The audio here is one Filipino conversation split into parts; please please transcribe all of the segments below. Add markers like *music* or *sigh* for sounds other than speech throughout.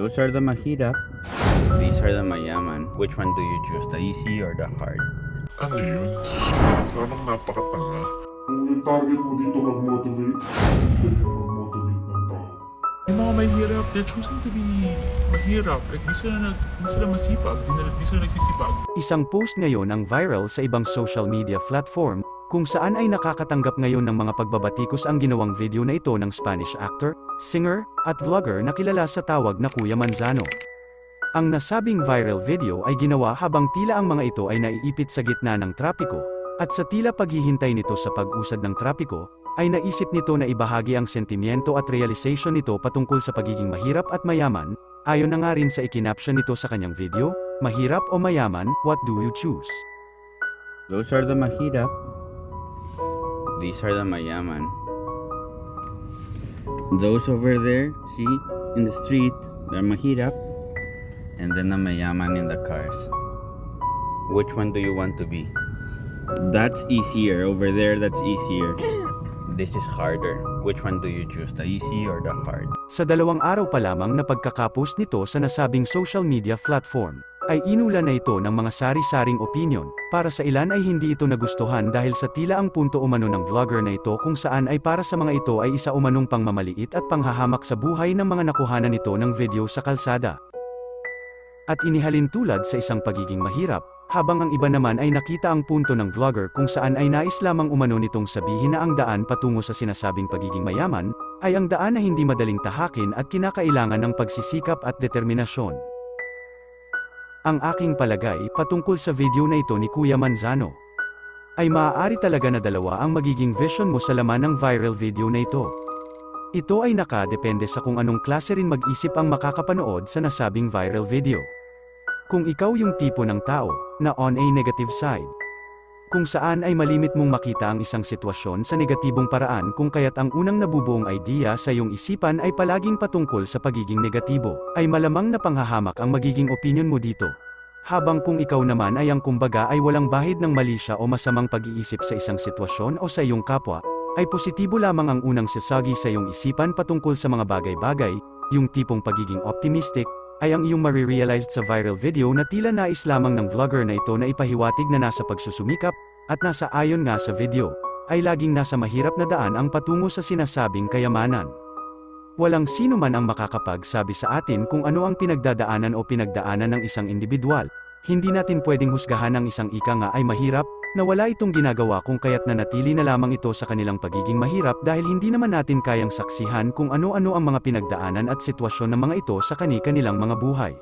Those are the mahirap. These are the mayaman. Which one do you choose, the easy or the hard? Ano yun? Parang napakatanga. Kung yung target mo dito mag-motivate, hindi ganyan mag-motivate ng tao. Yung mga mahirap, they're choosing to be mahirap. Like, di sila, nag, di sila masipag, di, na, di sila nagsisipag. Isang post ngayon ang viral sa ibang social media platform, kung saan ay nakakatanggap ngayon ng mga pagbabatikos ang ginawang video na ito ng Spanish actor, singer, at vlogger na kilala sa tawag na Kuya Manzano. Ang nasabing viral video ay ginawa habang tila ang mga ito ay naiipit sa gitna ng trapiko, at sa tila paghihintay nito sa pag-usad ng trapiko, ay naisip nito na ibahagi ang sentimiento at realization nito patungkol sa pagiging mahirap at mayaman, ayon na nga rin sa ikinaption nito sa kanyang video, mahirap o mayaman, what do you choose? Those are the mahirap. These are the mayaman. Those over there, see, in the street, they're mahirap. And then the mayaman in the cars. Which one do you want to be? That's easier. Over there, that's easier. *coughs* This is harder. Which one do you choose, the easy or the hard? Sa dalawang araw pa lamang na pagkakapos nito sa nasabing social media platform, ay inulan na ito ng mga sari-saring opinion, para sa ilan ay hindi ito nagustuhan dahil sa tila ang punto umano ng vlogger na ito kung saan ay para sa mga ito ay isa umanong pangmamaliit at panghahamak sa buhay ng mga nakuhanan nito ng video sa kalsada. At inihalin tulad sa isang pagiging mahirap, habang ang iba naman ay nakita ang punto ng vlogger kung saan ay nais lamang umano nitong sabihin na ang daan patungo sa sinasabing pagiging mayaman, ay ang daan na hindi madaling tahakin at kinakailangan ng pagsisikap at determinasyon. Ang aking palagay patungkol sa video na ito ni Kuya Manzano, ay maaari talaga na dalawa ang magiging vision mo sa laman ng viral video na ito. Ito ay nakadepende sa kung anong klase rin mag-isip ang makakapanood sa nasabing viral video. Kung ikaw yung tipo ng tao, na on a negative side. Kung saan ay malimit mong makita ang isang sitwasyon sa negatibong paraan kung kaya't ang unang nabubuong idea sa iyong isipan ay palaging patungkol sa pagiging negatibo, ay malamang na panghahamak ang magiging opinion mo dito. Habang kung ikaw naman ay ang kumbaga ay walang bahid ng mali siya o masamang pag-iisip sa isang sitwasyon o sa iyong kapwa, ay positibo lamang ang unang sasagi sa iyong isipan patungkol sa mga bagay-bagay, yung tipong pagiging optimistic, ay ang iyong marirealized sa viral video na tila nais lamang ng vlogger na ito na ipahiwatig na nasa pagsusumikap, at nasa ayon nga sa video, ay laging nasa mahirap na daan ang patungo sa sinasabing kayamanan. Walang sino man ang makakapagsabi sa atin kung ano ang pinagdadaanan o pinagdaanan ng isang individual. Hindi natin pwedeng husgahan ang isang ika nga ay mahirap, na wala itong ginagawa kung kaya't nanatili na lamang ito sa kanilang pagiging mahirap dahil hindi naman natin kayang saksihan kung ano-ano ang mga pinagdaanan at sitwasyon ng mga ito sa kani-kanilang mga buhay.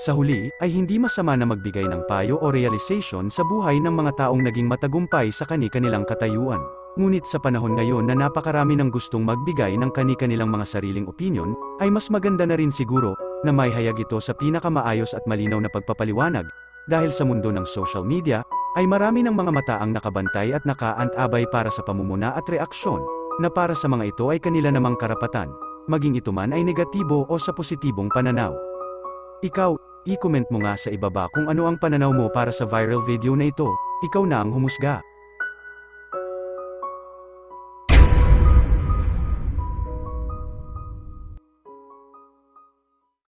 Sa huli, ay hindi masama na magbigay ng payo o realization sa buhay ng mga taong naging matagumpay sa kani-kanilang katayuan. Ngunit sa panahon ngayon na napakarami ng gustong magbigay ng kani-kanilang mga sariling opinion, ay mas maganda na rin siguro, na may hayag ito sa pinakamaayos at malinaw na pagpapaliwanag, dahil sa mundo ng social media, ay marami ng mga mata ang nakabantay at nakaantabay para sa pamumuna at reaksyon, na para sa mga ito ay kanila namang karapatan, maging ito man ay negatibo o sa positibong pananaw. Ikaw, i-comment mo nga sa ibaba kung ano ang pananaw mo para sa viral video na ito, ikaw na ang humusga.